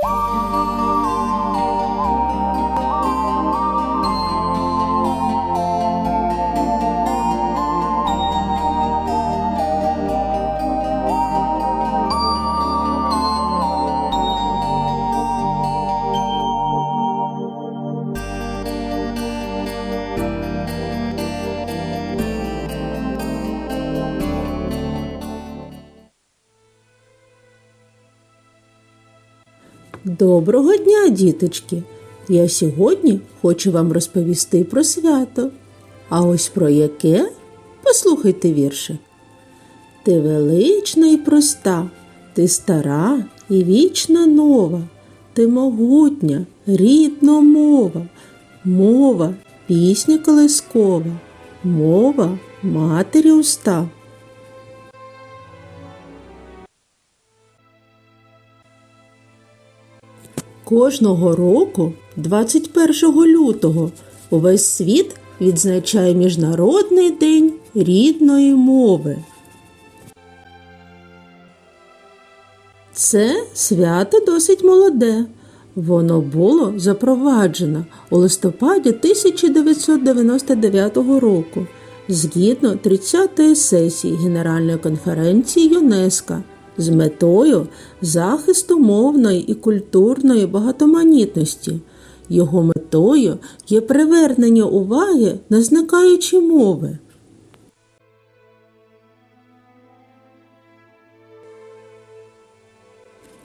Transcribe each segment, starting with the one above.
嗯。Доброго дня, діточки! Я сьогодні хочу вам розповісти про свято. А ось про яке? Послухайте віршик. Ти велична і проста, ти стара і вічна нова, ти могутня, рідна мова, мова пісня колискова, мова матері уста. Кожного року, 21 лютого, увесь світ відзначає Міжнародний день рідної мови. Це свято досить молоде. Воно було запроваджено у листопаді 1999 року згідно 30-ї сесії Генеральної конференції ЮНЕСКО з метою захисту мовної і культурної багатоманітності. Його метою є привернення уваги на зникаючі мови.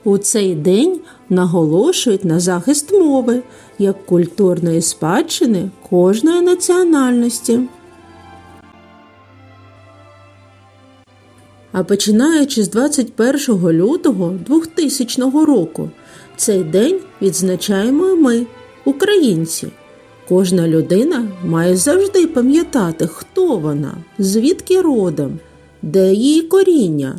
У цей день наголошують на захист мови як культурної спадщини кожної національності. А починаючи з 21 лютого 2000 року, цей день відзначаємо ми, українці. Кожна людина має завжди пам'ятати, хто вона, звідки родом, де її коріння.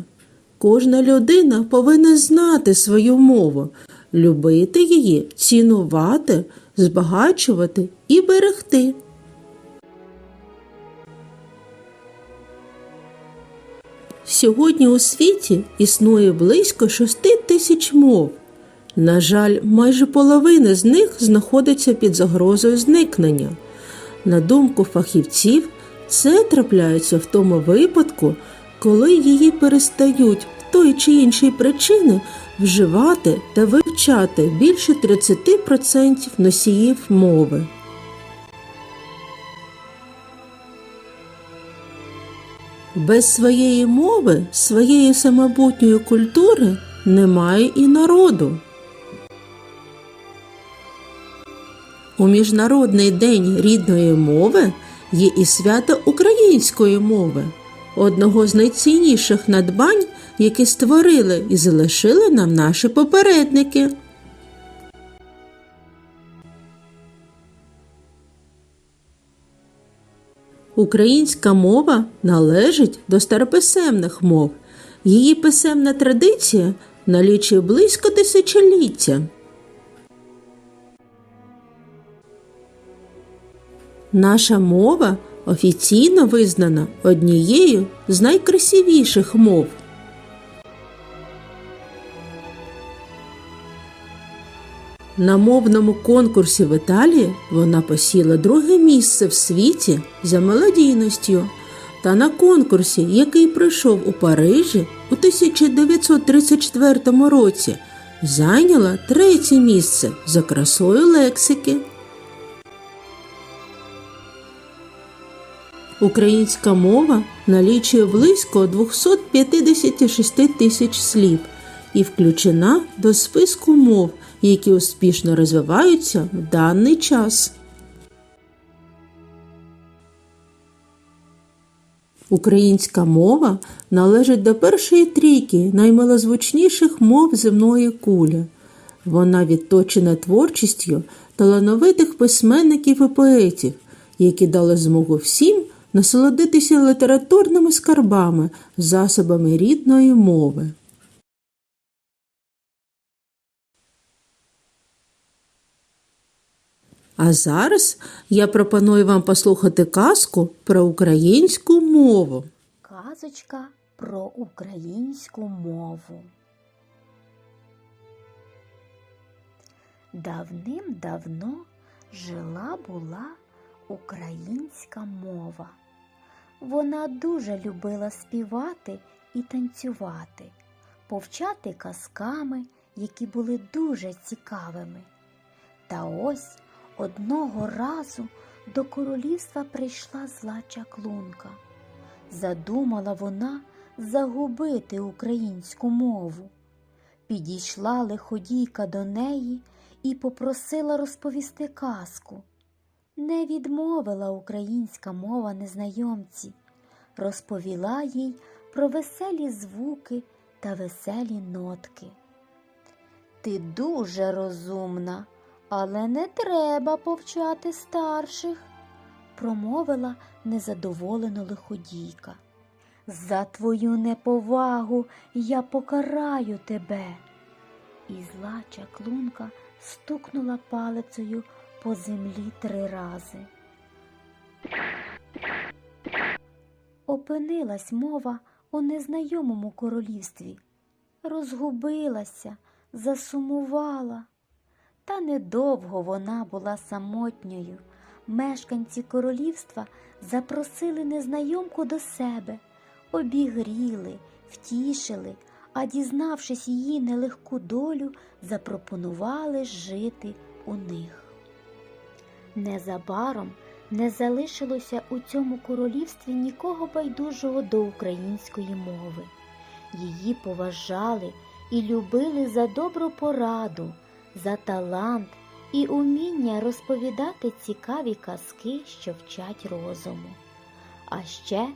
Кожна людина повинна знати свою мову, любити її, цінувати, збагачувати і берегти. Сьогодні у світі існує близько 6 тисяч мов. На жаль, майже половина з них знаходиться під загрозою зникнення. На думку фахівців, це трапляється в тому випадку, коли її перестають в той чи іншій причини вживати та вивчати більше 30% носіїв мови. Без своєї мови, своєї самобутньої культури немає і народу. У Міжнародний день рідної мови є і свято української мови, одного з найцінніших надбань, які створили і залишили нам наші попередники. Українська мова належить до старописемних мов. Її писемна традиція налічує близько тисячоліття. Наша мова офіційно визнана однією з найкрасивіших мов. На мовному конкурсі в Італії вона посіла друге місце в світі за мелодійністю. Та на конкурсі, який пройшов у Парижі у 1934 році, зайняла третє місце за красою лексики. Українська мова налічує близько 256 тисяч слів і включена до списку мов, які успішно розвиваються в даний час. Українська мова належить до першої трійки наймилозвучніших мов земної кулі. Вона відточена творчістю талановитих письменників і поетів, які дали змогу всім насолодитися літературними скарбами, засобами рідної мови. А зараз я пропоную вам послухати казку про українську мову. Казочка про українську мову. Давним-давно жила була українська мова. Вона дуже любила співати і танцювати, повчати казками, які були дуже цікавими. Та ось одного разу до королівства прийшла зла чаклунка. Задумала вона загубити українську мову. Підійшла лиходійка до неї і попросила розповісти казку. Не відмовила українська мова незнайомці, розповіла їй про веселі звуки та веселі нотки. Ти дуже розумна, але не треба повчати старших, промовила незадоволено лиходійка. За твою неповагу я покараю тебе. І зла чаклунка стукнула палицею по землі три рази. Опинилась мова у незнайомому королівстві, розгубилася, засумувала. Та недовго вона була самотньою. Мешканці королівства запросили незнайомку до себе, обігріли, втішили, а дізнавшись її нелегку долю, запропонували жити у них. Незабаром не залишилося у цьому королівстві нікого байдужого до української мови. Її поважали і любили за добру пораду, за талант і уміння розповідати цікаві казки, що вчать розуму. А ще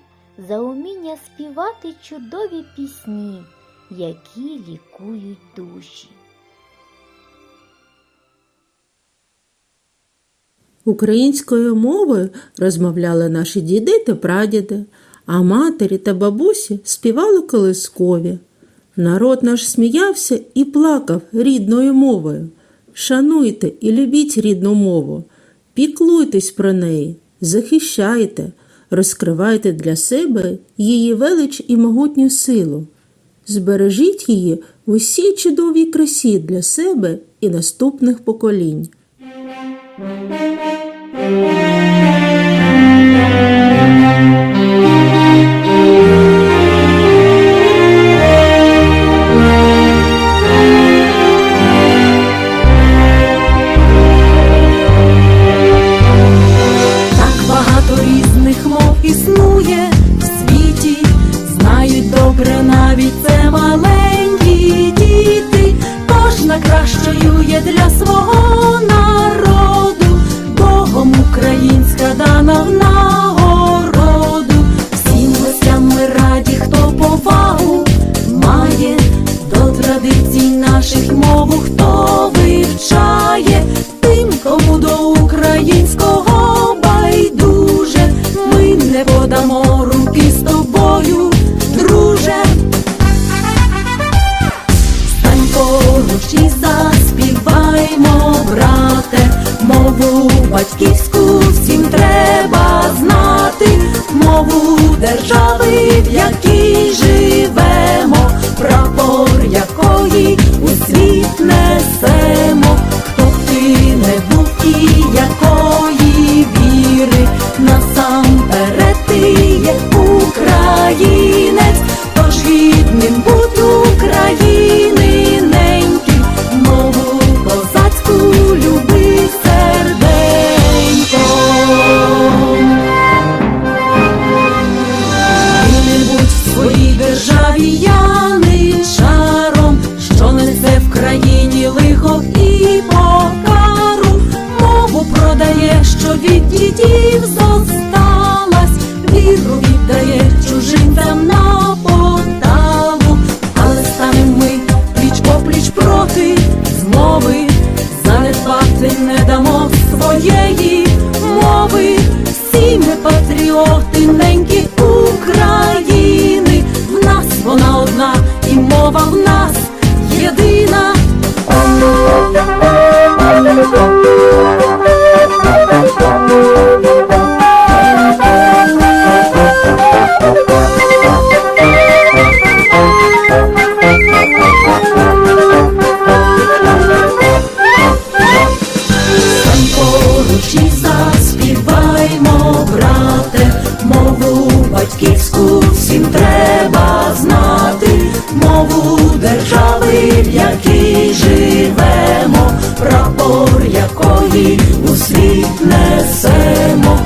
за уміння співати чудові пісні, які лікують душі. Українською мовою розмовляли наші діди та прадіди, а матері та бабусі співали колискові. Народ наш сміявся і плакав рідною мовою. Шануйте і любіть рідну мову, піклуйтесь про неї, захищайте, розкривайте для себе її велич і могутню силу. Збережіть її в усій чудовій красі для себе і наступних поколінь. Українська дана душі заспіваймо, брате, мову батьківську всім треба знати, мову держави, в якій живемо, прапор якої у світ несемо.